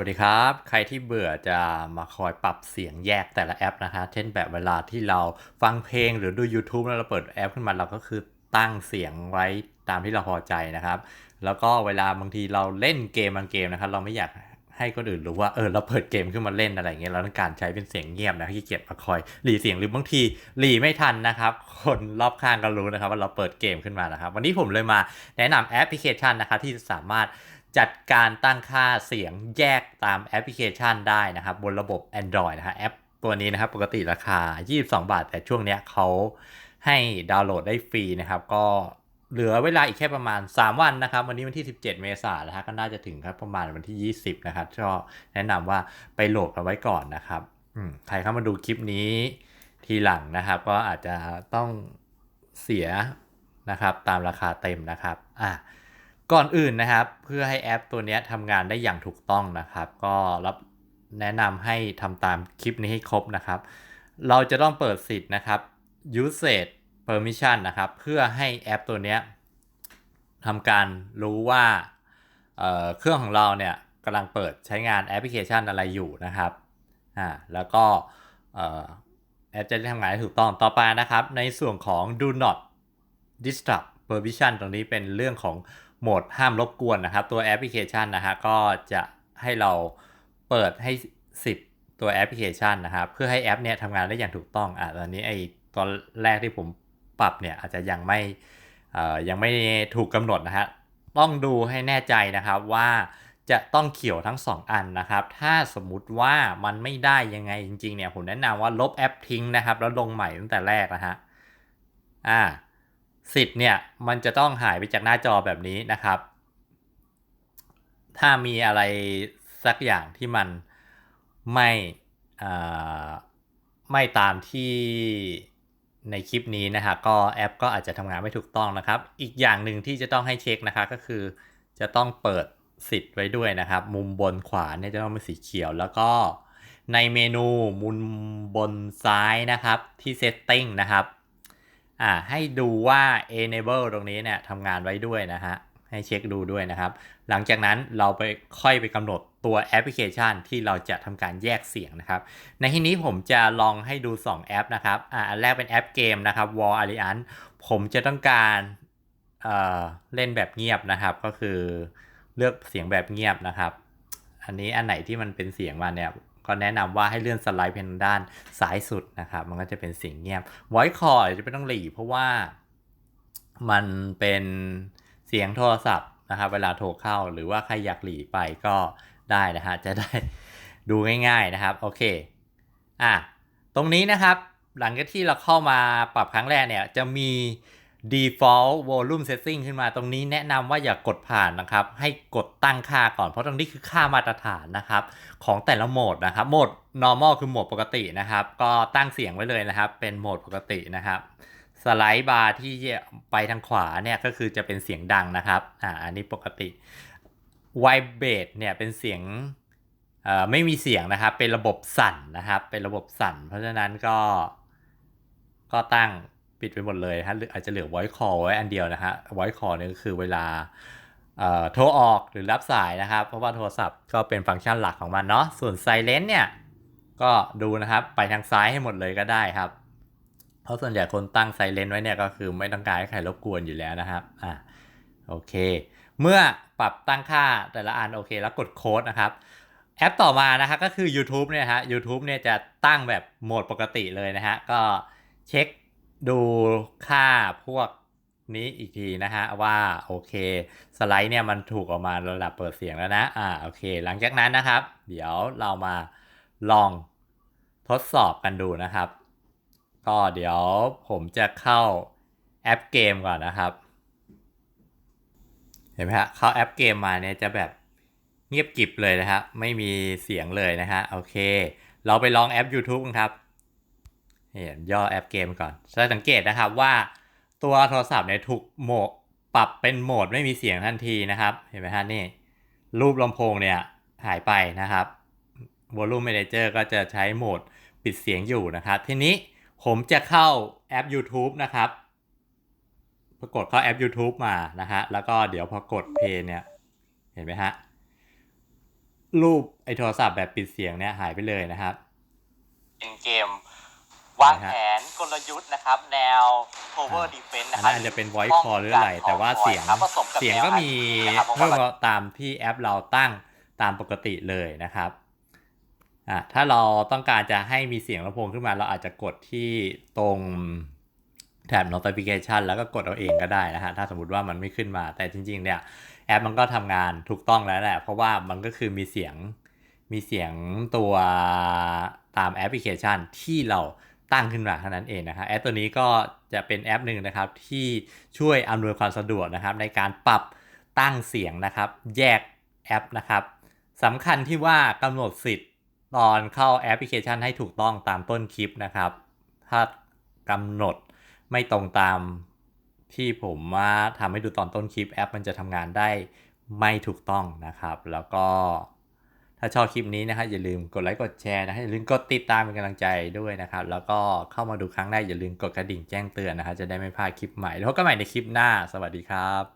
วัสดีครับ ใครที่เบื่อจะมาคอยปรับเสียงแยกแต่ละแอปนะฮะ เช่นแบบเวลาที่เราฟังเพลงหรือดู YouTube แล้วเราเปิดแอปขึ้นมาเราก็คือตั้งเสียงไว้ตามที่เราพอใจนะครับ แล้วก็เวลาบางทีเราเล่นเกมบางเกมนะครับ เราไม่อยากให้คนอื่นรู้ว่าเออเราเปิดเกมขึ้นมาเล่นอะไรเงี้ยเราต้องการใช้เป็นเสียงเงียบนะขี้เกียจมาคอยหลีเสียงหรือบางทีหลีไม่ทันนะครับ คนรอบข้างก็รู้นะครับว่าเราเปิดเกมขึ้นมานะครับ วันนี้ผมเลยมาแนะนำแอปพลิเคชันนะครับที่สามารถ จัดการตั้งค่าเสียงแยกตามแอปพลิเคชันได้นะครับ บนระบบ Android นะฮะแอปตัวนี้นะครับปกติราคา 22 บาท แต่ช่วงเนี้ยเขาให้ดาวน์โหลดได้ฟรีนะครับ ก็เหลือเวลาอีกแค่ประมาณ 3 วันนะครับ วันนี้วันที่ 17 เมษายนนะฮะก็น่าจะถึงครับประมาณวันที่ 20 นะครับก็แนะนำว่าไปโหลดเอาไว้ก่อนนะครับใครเข้ามาดูคลิปนี้ทีหลังนะครับ ก็อาจจะต้องเสียนะครับตามราคาเต็มนะครับอะ ก่อนอื่นนะครับ เพื่อให้แอปตัวนี้ทำงานได้อย่างถูกต้องนะครับ ก็รับแนะนำให้ทำตามคลิปนี้ให้ครบนะครับ เราจะต้องเปิดสิทธิ์นะครับ usage permission นะครับ เพื่อให้แอปตัวนี้ทำการรู้ว่าเเครื่องของเราเนี่ยกำลังเปิดใช้งานแอปพลิเคชันอะไรอยู่นะครับอ่าแล้วก็แอปจะได้ทำงานได้ถูกต้องต่อไปนะครับ ในส่วนของ do not disturb permission ตรงนี้เป็นเรื่องของ โหมดห้ามรบกวนนะครับ ตัวแอปพลิเคชันนะฮะก็จะให้เราเปิดให้สิทธิ์ตัวแอปพลิเคชันนะครับเพื่อให้แอปเนี่ยทำงานได้อย่างถูกต้องอะตอนนี้ไอตอนแรกที่ผมปรับเนี่ยอาจจะยังไม่อ่อยังไม่ถูกกำหนดนะฮะต้องดูให้แน่ใจนะครับว่าจะต้องเขียวทั้ง 2 อันนะครับ ถ้าสมมุติว่ามันไม่ได้ยังไงจริงๆเนี่ยผมแนะนำว่าลบแอปทิ้งนะครับ แล้วลงใหม่ตั้งแต่แรกนะฮะอ่า สิทธิ์เนี่ยมันจะต้องหายไปจากหน้าจอแบบนี้นะครับ ถ้ามีอะไรสักอย่างที่มันไม่ไม่ตามที่ในคลิปนี้นะฮะก็แอปก็อาจจะทำงานไม่ถูกต้องนะครับ อีกอย่างหนึ่งที่จะต้องให้เช็คนะคะก็คือจะต้องเปิดสิทธิ์ไว้ด้วยนะครับ มุมบนขวาเนี่ยจะต้องเป็นสีเขียว แล้วก็ในเมนูมุมบนซ้ายนะครับที่ setting นะครับ อ่าให้ดูว่า enable ตรงนี้เนี่ยทำงานไว้ด้วยนะฮะ ให้เช็คดูด้วยนะครับ หลังจากนั้นเราไปค่อยไปกำหนดตัวแอปพลิเคชันที่เราจะทำการแยกเสียงนะครับ ในที่นี้ผมจะลองให้ดู 2 แอปนะครับอ่าอันแรกเป็นแอปเกมนะครับ War Alliance ผมจะต้องการเอ่อเล่นแบบเงียบนะครับ ก็คือเลือกเสียงแบบเงียบนะครับ อันนี้อันไหนที่มันเป็นเสียงมาเนี่ย ก็แนะนำว่าให้เลื่อนสไลด์เพนด้านซ้ายสุดนะครับ มันก็จะเป็นเสียงเงียบ voice call จะไม่ต้องหลีเพราะว่ามันเป็นเสียงโทรศัพท์นะครับ เวลาโทรเข้าหรือว่าใครอยากหลีไปก็ได้นะฮะจะได้ดูง่าย ๆนะครับ โอเคอะตรงนี้นะครับ หลังจากที่เราเข้ามาปรับครั้งแรกเนี่ยจะมี default volume setting ขึ้นมาตรงนี้แนะนำว่าอย่ากกดผ่านนะครับ ให้กดตั้งค่าก่อนเพราะตรงนี้คือค่ามาตรฐานนะครับ ของแต่ละโหมดนะครับโหมด normal คือโหมดปกตินะครับ ก็ตั้งเสียงไว้เลยนะครับ เป็นโหมดปกตินะครับสไลด์บาร์ที่ไปทางขวาเนี่ยก็คือจะเป็นเสียงดังนะครับอ่าอันนี้ปกติไวเบสเนี่ยเป็นเสียงเอ่อไม่มีเสียงนะครับ เป็นระบบสั่นนะครับ เป็นระบบสั่น เพราะฉะนั้นก็ก็ตั้ง ปิดไปหมดเลยฮะอาจจะเหลือ voice call ไว้อันเดียวนะฮะ voice call นี่ก็คือเวลาโทรออกหรือรับสายนะครับ เพราะว่าโทรศัพท์ก็เป็นฟังก์ชันหลักของมันเนาะส่วน silent เนี่ยก็ดูนะครับไปทางซ้ายให้หมดเลยก็ได้ครับ เพราะส่วนใหญ่คนตั้ง silent ไว้เนี่ยก็คือไม่ต้องการให้ใครรบกวนอยู่แล้วนะครับอ่าโอเค เมื่อปรับตั้งค่าแต่ละอันโอเค แล้วกดโค้ดนะครับแอปต่อมานะครับก็คือ YouTube เนี่ยฮะ YouTube เนี่ยจะตั้งแบบโหมดปกติเลยนะฮะ ก็เช็ค ดูค่าพวกนี้อีกทีนะฮะว่าโอเคสไลด์เนี่ยมันถูกออกมาระดับเปิดเสียงแล้วนะอ่าโอเค หลังจากนั้นนะครับ เดี๋ยวเรามาลองทดสอบกันดูนะครับ ก็เดี๋ยวผมจะเข้าแอปเกมก่อนนะครับ เห็นไหมฮะเข้าแอปเกมมาเนี่ยจะแบบเงียบกริบเลยนะครับไม่มีเสียงเลยนะฮะโอเค เราไปลองแอป YouTube ครับ เห็นย่อแอปเกมก่อนจะสังเกตนะครับว่าตัวโทรศัพท์เนี่ยถูกโหมดปรับเป็นโหมดไม่มีเสียงทันทีนะครับ เห็นไหมฮะนี่ รูปลำโพงเนี่ยหายไปนะครับ Volume Manager ก็จะใช้โหมดปิดเสียงอยู่นะครับ ทีนี้ผมจะเข้าแอป YouTube นะครับปรากฏเข้าแอป YouTube มานะฮะ แล้วก็เดี๋ยวพอกด Play เนี่ย เห็นไหมฮะ รูปไอ้โทรศัพท์แบบปิดเสียงเนี่ยหายไปเลยนะครับ เป็นเกม วางแผนกลยุทธ์นะครับ แนว cover defense อันะนครันั้บนอาจจะเป็น voice call หรืออะไร แต่ว่าเสียงครับผสมกับเสียงแนวก็มีนะครับผมเพิ่มว่ามาตามที่แอปเราตั้งตามปกติเลยนะครับอะถ้าเราต้องการจะให้มีเสียงลำโพงขึ้นมา เราอาจจะกดที่ตรงแถบ notification แล้วก็กดเอาเองก็ได้นะฮะ ถ้าสมมติว่ามันไม่ขึ้นมา แต่จริง ๆ เนี่ย แอปมันก็ทำงานถูกต้องแล้วแหละ เพราะว่ามันก็คือมีเสียง มีเสียงตัวตามแอปพลิเคชันที่เรา ตั้งขึ้นมาเท่านั้นเองนะครับแอปตัวนี้ก็จะเป็นแอปหนึ่งนะครับที่ช่วยอำนวยความสะดวกนะครับ ในการปรับตั้งเสียงนะครับ แยกแอปนะครับสำคัญที่ว่ากำหนดสิทธิ์ตอนเข้าแอปพลิเคชันให้ถูกต้องตามต้นคลิปนะครับ ถ้ากำหนดไม่ตรงตามที่ผมว่าทำให้ดูตอนต้นคลิปแอปมันจะทำงานได้ไม่ถูกต้องนะครับ แล้วก็ ถ้าชอบคลิปนี้นะครับอย่าลืมกดไลค์กดแชร์นะอย่าลืมกดติดตามเป็นกำลังใจด้วยนะครับ แล้วก็เข้ามาดูครั้งแรกอย่าลืมกดกระดิ่งแจ้งเตือนนะครับจะได้ไม่พลาดคลิปใหม่แล้วพบกันใหม่ในคลิปหน้า สวัสดีครับ